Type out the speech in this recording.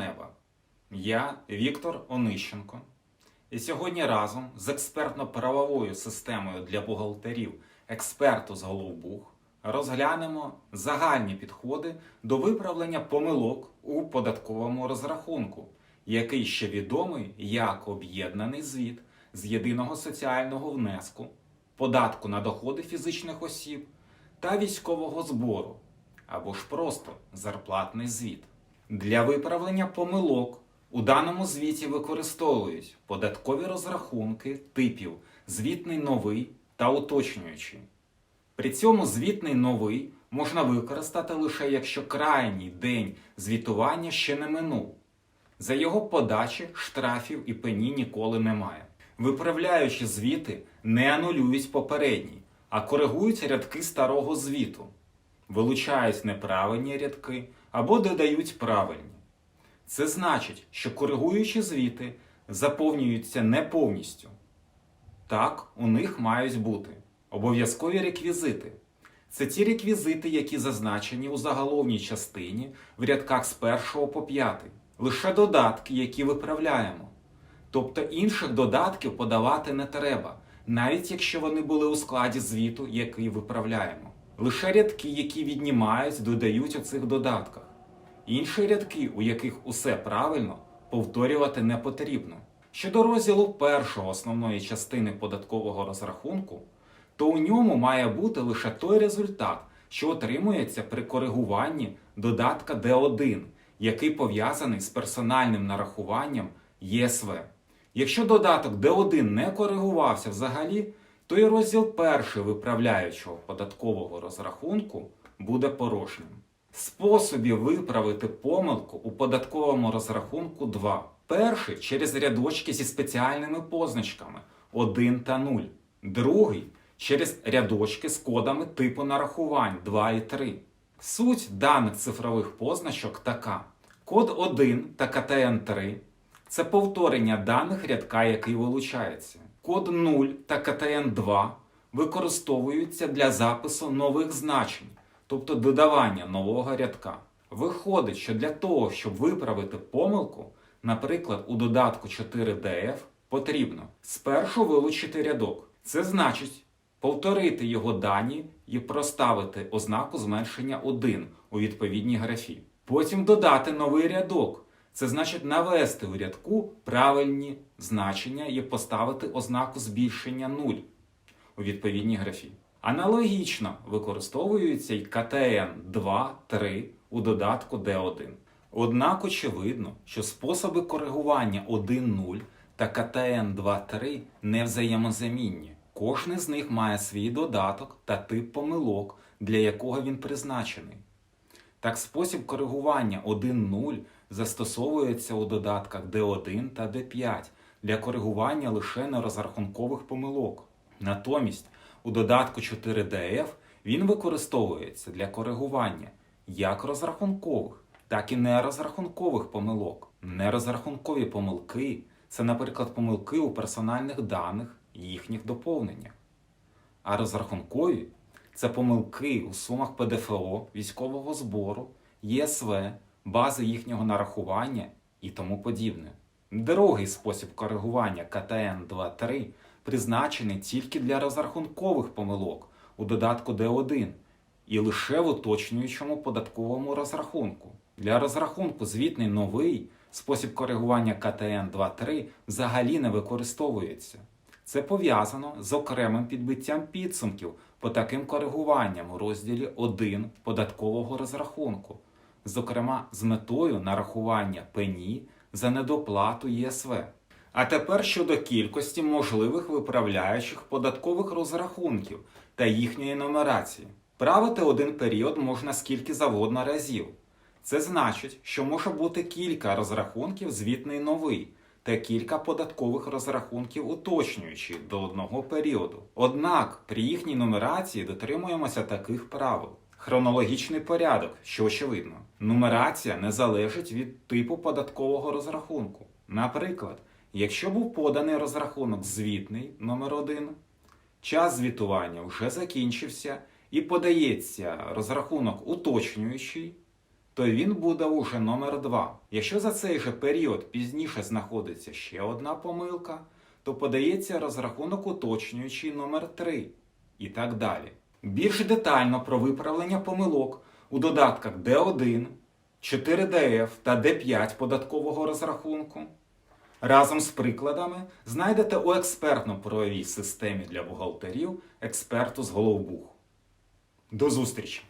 неба. Я Віктор Онищенко. І сьогодні разом з експертно-правовою системою для бухгалтерів експерту з Головбух розглянемо загальні підходи до виправлення помилок у податковому розрахунку, який ще відомий як об'єднаний звіт з єдиного соціального внеску, податку на доходи фізичних осіб та військового збору або ж просто зарплатний звіт. Для виправлення помилок у даному звіті використовують податкові розрахунки типів звітний новий та уточнюючий. При цьому звітний новий можна використати лише якщо крайній день звітування ще не минув. За його подачі штрафів і пені ніколи немає. Виправляючи звіти, не анулюють попередній, а коригують рядки старого звіту, вилучають неправильні рядки або додають правильні. Це значить, що коригуючі звіти заповнюються не повністю. Так, у них мають бути обов'язкові реквізити. Це ті реквізити, які зазначені у заголовній частині в рядках з 1 по 5. Лише додатки, які виправляємо. Тобто інших додатків подавати не треба, навіть якщо вони були у складі звіту, який виправляємо. Лише рядки, які віднімають, додають у цих додатках. Інші рядки, у яких усе правильно, повторювати не потрібно. Щодо розділу першого основної частини податкового розрахунку, то у ньому має бути лише той результат, що отримується при коригуванні додатка D1, який пов'язаний з персональним нарахуванням ЄСВ. Якщо додаток D1 не коригувався взагалі, то і розділ перший виправляючого податкового розрахунку буде порожнім. Способів виправити помилку у податковому розрахунку 2. Перший через рядочки зі спеціальними позначками 1 та 0. Другий через рядочки з кодами типу нарахувань 2 і 3. Суть даних цифрових позначок така: код 1 та КТН3 це повторення даних рядка, який вилучається. Код 0 та КТН2 використовуються для запису нових значень, тобто додавання нового рядка. Виходить, що для того, щоб виправити помилку, наприклад, у додатку 4DF, потрібно спершу вилучити рядок. Це значить повторити його дані і проставити ознаку зменшення 1 у відповідній графі. Потім додати новий рядок. Це значить навести у рядку правильні значення і поставити ознаку збільшення 0 у відповідній графі. Аналогічно використовуються й КТН 2, 3 у додатку D1. Однак очевидно, що способи коригування 1.0 та КТН 2.3 не взаємозамінні. Кожний з них має свій додаток та тип помилок, для якого він призначений. Так, спосіб коригування 1.0 застосовується у додатках D1 та D5 для коригування лише нерозрахункових помилок. Натомість у додатку 4DF він використовується для коригування як розрахункових, так і нерозрахункових помилок. Нерозрахункові помилки це, наприклад, помилки у персональних даних і їхніх доповненнях. А розрахункові це помилки у сумах ПДФО, військового збору, ЄСВ, бази їхнього нарахування і тому подібне. Другий спосіб коригування КТН 2.3 призначений тільки для розрахункових помилок у додатку D1 і лише в уточнюючому податковому розрахунку. Для розрахунку звітний новий спосіб коригування КТН 2.3 взагалі не використовується. Це пов'язано з окремим підбиттям підсумків по таким коригуванням у розділі 1 податкового розрахунку, зокрема з метою нарахування пені за недоплату ЄСВ. А тепер щодо кількості можливих виправляючих податкових розрахунків та їхньої нумерації. Правити один період можна скільки завгодно разів. Це значить, що може бути кілька розрахунків звітний новий та кілька податкових розрахунків уточнюючі до одного періоду. Однак при їхній нумерації дотримуємося таких правил. Хронологічний порядок, що очевидно. Нумерація не залежить від типу податкового розрахунку. Наприклад, якщо був поданий розрахунок звітний номер 1 час звітування вже закінчився і подається розрахунок уточнюючий, то він буде уже номер 2. Якщо за цей же період пізніше знаходиться ще одна помилка, то подається розрахунок уточнюючий номер 3 і так далі. Більш детально про виправлення помилок у додатках D1, 4DF та D5 податкового розрахунку разом з прикладами знайдете у експертно-правовій системі для бухгалтерів експерту з Головбух. До зустрічі!